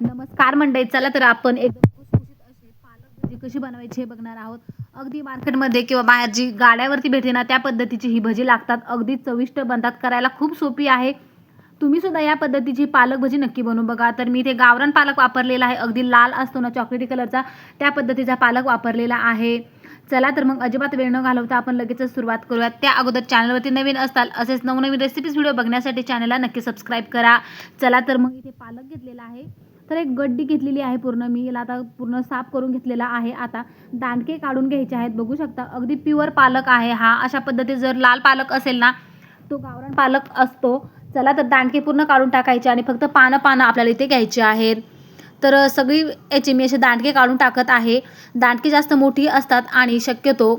नमस्कार मंडळी चला तर आपण एकदम अशी पालक भजी कशी बनवायची हे बघणार आहोत. अगदी मार्केटमध्ये किंवा बाहेर जी गाड्यावरती भेटते ना त्या पद्धतीची ही भजी लागतात. अगदी चविष्ट बनतात. करायला खूप सोपी आहे. तुम्ही सुद्धा या पद्धतीची पालक भजी नक्की बनवू बघा. तर मी इथे गावरान पालक वापरलेला आहे. अगदी लाल असतो ना चॉकलेटी कलरचा त्या पद्धतीचा पालक वापरलेला आहे. चला तर मग अजिबात वेळ न घालवता आपण लगेचच सुरुवात करूयात. त्या अगोदर चॅनलवरती नवीन असताल असेच नवनवीन रेसिपीज व्हिडिओ बघण्यासाठी चॅनलला नक्की सबस्क्राईब करा. चला तर मग इथे पालक घेतलेला आहे. तर एक गड्डी घेतलेली आहे पूर्ण. मी याला आता पूर्ण साफ करून घेतलेला आहे. आता दांडके काढून घ्यायचे आहेत. बघू शकता अगदी प्युअर पालक आहे हा. अशा पद्धती जर लाल पालक असेल ना तो गावरान पालक असतो. चला तर दांडके पूर्ण काढून टाकायचे आणि फक्त पानं पानं आपल्याला इथे घ्यायची आहेत. तर सगळी याची मी असे दांडके काढून टाकत आहे. दांडके जास्त मोठी असतात आणि शक्यतो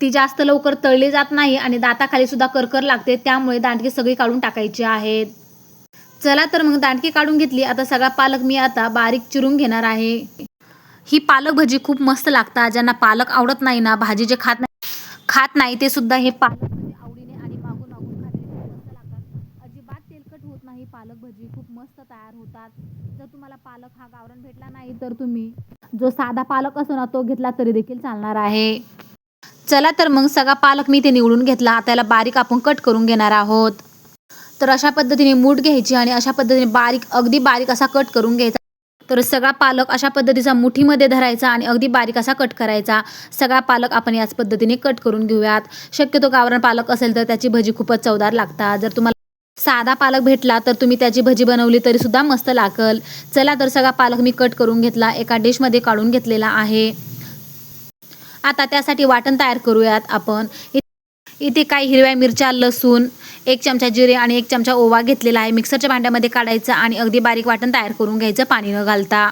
ती जास्त लवकर तळली जात नाही आणि दाताखाली सुद्धा करकर लागते. त्यामुळे दांडके सगळी काढून टाकायची आहेत. चला तर मग दांडकी काढून घेतली. आता सगळा पालक मी आता बारीक चिरून घेणार आहे. ही पालक भजी खूप मस्त लागतात. ज्यांना पालक आवडत नाही ना भाजी जे खात नाही खात नाही ते सुद्धा हे पालक आवडीने आणि मागून मागून खाते मस्त लागतात. अजिबात तेलकट होत नाही. पालक भजी खूप मस्त तयार होतात. जर तुम्हाला पालक हा गावरण भेटला नाही तर तुम्ही जो साधा पालक असो ना तो घेतला तरी देखील चालणार आहे. चला तर मग सगळा पालक मी ते निवडून घेतला. त्याला बारीक आपण कट करून घेणार आहोत. तर अशा पद्धतीने मूठ घ्यायची आणि अशा पद्धतीने बारीक अगदी बारीक असा कट करून घ्यायचा. तर सगळा पालक अशा पद्धतीचा मुठीमध्ये धरायचा आणि अगदी बारीक असा कट करायचा. सगळा पालक आपण याच पद्धतीने कट करून घेऊयात. शक्यतो गावरान पालक असेल तर त्याची भजी खूपच चवदार लागतात. जर तुम्हाला साधा पालक भेटला तर तुम्ही त्याची भजी बनवली तरी सुद्धा मस्त लागल. चला तर सगळा पालक मी कट करून घेतला. एका डिशमध्ये काढून घेतलेला आहे. आता त्यासाठी वाटण तयार करूयात आपण. इथे काही हिरव्या मिरच्या लसूण एक चमचा जिरे आणि एक चमचा ओवा घेतलेला आहे. मिक्सरच्या भांड्यामध्ये काढायचं आणि अगदी बारीक वाटण तयार करून घ्यायचं पाणी न घालता.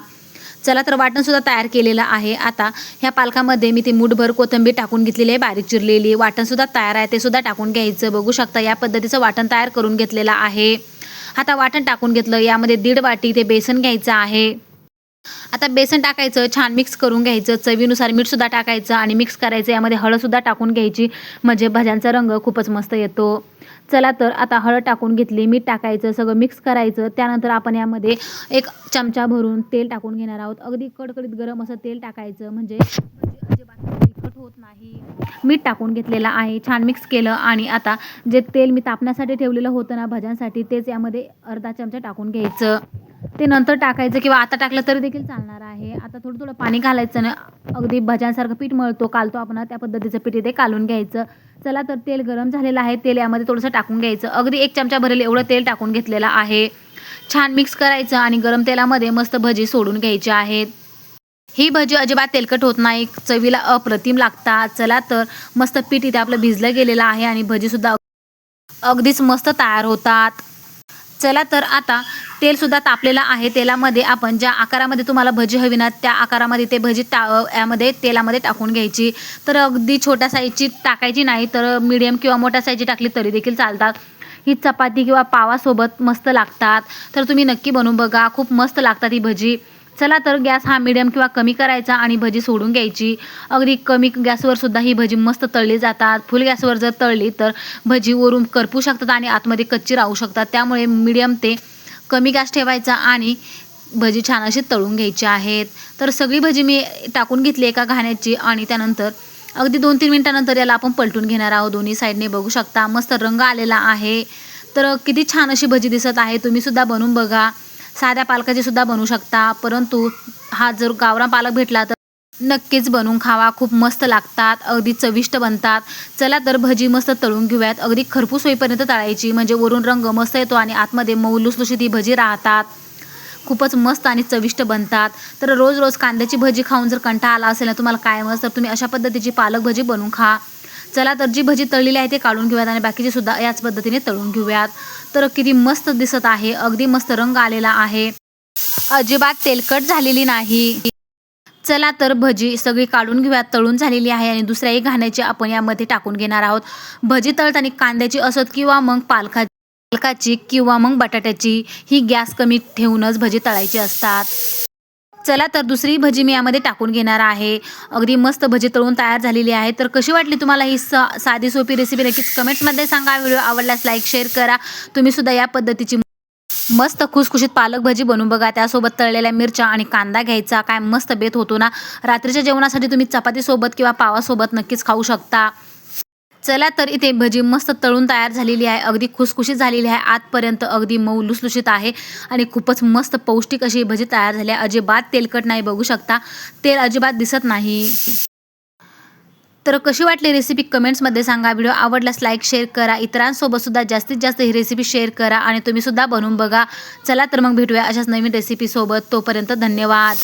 चला तर वाटणसुद्धा तयार केलेलं आहे. आता ह्या पालकामध्ये मी ती मूठभर कोथिंबीर टाकून घेतलेली आहे बारीक चिरलेली. वाटणसुद्धा तयार आहे ते सुद्धा टाकून घ्यायचं. बघू शकता या पद्धतीचं वाटण तयार करून घेतलेलं आहे. आता वाटण टाकून घेतलं. यामध्ये दीड वाटी ते बेसन घ्यायचं आहे. आता बेसन टाकायचं छान मिक्स करून घ्यायचं चवीनुसार मीठसुद्धा टाकायचं आणि मिक्स करायचं. यामध्ये हळदसुद्धा टाकून घ्यायची. म्हणजे भज्यांचा रंग खूपच मस्त येतो. चला तर आता हळद टाकून घेतली मीठ टाकायचं सगळं मिक्स करायचं. त्यानंतर आपण यामध्ये एक चमचा भरून तेल टाकून घेणार आहोत. अगदी कडकडीत गरम असं तेल टाकायचं. म्हणजे होत नाही. मीठ टाकून घेतलेलं आहे. छान मिक्स केलं आणि आता जे तेल मी तापण्यासाठी ठेवलेलं होतं ना भज्यांसाठी तेच यामध्ये अर्धा चमचा टाकून घ्यायचं. ते नंतर टाकायचं किंवा आता टाकलं तरी देखील चालणार आहे. आता थोडं थोडं पाणी घालायचं ना अगदी भज्यांसारखं पीठ मळतो कालतो आपण त्या पद्धतीचं पीठ इथे कालून घ्यायचं. चला तर तेल गरम झालेलं आहे तेल यामध्ये थोडंसं टाकून घ्यायचं. अगदी एक चमचा भरेल एवढं तेल टाकून घेतलेलं आहे. छान मिक्स करायचं आणि गरम तेलामध्ये मस्त भजी सोडून घ्यायची आहेत. ही भजी अजिबात तेलकट होत नाही चवीला अप्रतिम लागतात. चला तर मस्त पीठ इथे आपलं भिजलं गेलेलं आहे आणि भजीसुद्धा अगदीच मस्त तयार होतात. चला तर आता तेलसुद्धा तापलेलं आहे. तेलामध्ये आपण ज्या आकारामध्ये तुम्हाला भजी हवी ना त्या आकारामध्ये ते भजी टा यामध्ये तेलामध्ये टाकून घ्यायची. तर अगदी छोट्या साईजची टाकायची नाही तर मीडियम किंवा मोठ्या साईजची टाकली तरी देखील चालतात. ही चपाती किंवा पावासोबत मस्त लागतात. तर तुम्ही नक्की बनवून बघा खूप मस्त लागतात ही भजी. चला तर गॅस हा मिडियम किंवा कमी करायचा आणि भजी सोडून घ्यायची. अगदी कमी गॅसवर सुद्धा ही भजी मस्त तळली जातात. फुल गॅसवर जर तळली तर भजी वरून करपू शकतात आणि आतमध्ये कच्ची राहू शकतात. त्यामुळे मिडियम ते कमी गॅस ठेवायचा आणि भजी छान अशी तळून घ्यायची आहेत. तर सगळी भजी मी टाकून घेतली एका घाण्याची आणि त्यानंतर अगदी दोन तीन मिनटानंतर याला आपण पलटून घेणार आहोत. दोन्ही साईडने बघू शकता. मस्त रंग आलेला आहे. तर किती छान अशी भजी दिसत आहे. तुम्ही सुद्धा बनवून बघा. साध्या पालकाची सुद्धा बनवू शकता. परंतु हा जर गावरा पालक भेटला तर नक्कीच बनवून खावा. खूप मस्त लागतात अगदी चविष्ट बनतात. चला तर भजी मस्त तळून घेऊयात. अगदी खरपूस होईपर्यंत तळायची. म्हणजे वरून रंग मस्त येतो आणि आतमध्ये मऊ लुसलुशीत ती भजी राहतात. खूपच मस्त आणि चविष्ट बनतात. तर रोज रोज कांद्याची भजी खाऊन जर कंटा आला असेल ना तुम्हाला काय मस्त तर तुम्ही अशा पद्धतीची पालक भजी बनवून खा. चला तर जी भजी तळलेली आहे ते काढून घेऊयात आणि बाकीची सुद्धा याच पद्धतीने तळून घेऊयात. तर किती मस्त दिसत आहे. अगदी मस्त रंग आलेला आहे. अजिबात तेलकट झालेली नाही. चला तर भजी सगळी काढून घेऊया तळून झालेली आहे आणि दुसऱ्याही घाण्याची आपण यामध्ये टाकून घेणार आहोत. भजी तळताना कांद्याची असत किंवा मग पालखा पालकाची किंवा मग बटाट्याची ही गॅस कमी ठेवूनच भजी तळायची असतात. चला तर दुसरी भजी मी यामध्ये टाकून घेणार आहे. अगदी मस्त भजी तळून तयार झालेली आहे. तर कशी वाटली तुम्हाला ही सा साधी सोपी रेसिपी नक्कीच कमेंट्समध्ये सांगा. व्हिडिओ आवडल्यास लाईक शेअर करा. तुम्ही सुद्धा या पद्धतीची मस्त खुसखुशीत पालक भजी बनवून बघा. त्यासोबत तळलेल्या मिरच्या आणि कांदा घ्यायचा. काय मस्त बेत होतो ना. रात्रीच्या जेवणासाठी तुम्ही चपातीसोबत किंवा पावासोबत नक्कीच खाऊ शकता. चला तर इथे भजी मस्त तळून तयार झालेली आहे. अगदी खुसखुशीत झालेली आहे. आतपर्यंत अगदी मऊ लुसलुशीत आहे. आणि खूपच मस्त पौष्टिक अशी भजी तयार झाली आहे. अजिबात तेलकट नाही बघू शकता. तेल अजिबात दिसत नाही. तर कशी वाटली रेसिपी कमेंट्समध्ये सांगा. व्हिडिओ आवडल्यास लाईक शेअर करा. इतरांसोबत सुद्धा जास्तीत जास्त ही रेसिपी शेअर करा आणि तुम्ही सुद्धा बनवून बघा. चला तर मग भेटूया अशाच नवीन रेसिपीसोबत तोपर्यंत धन्यवाद.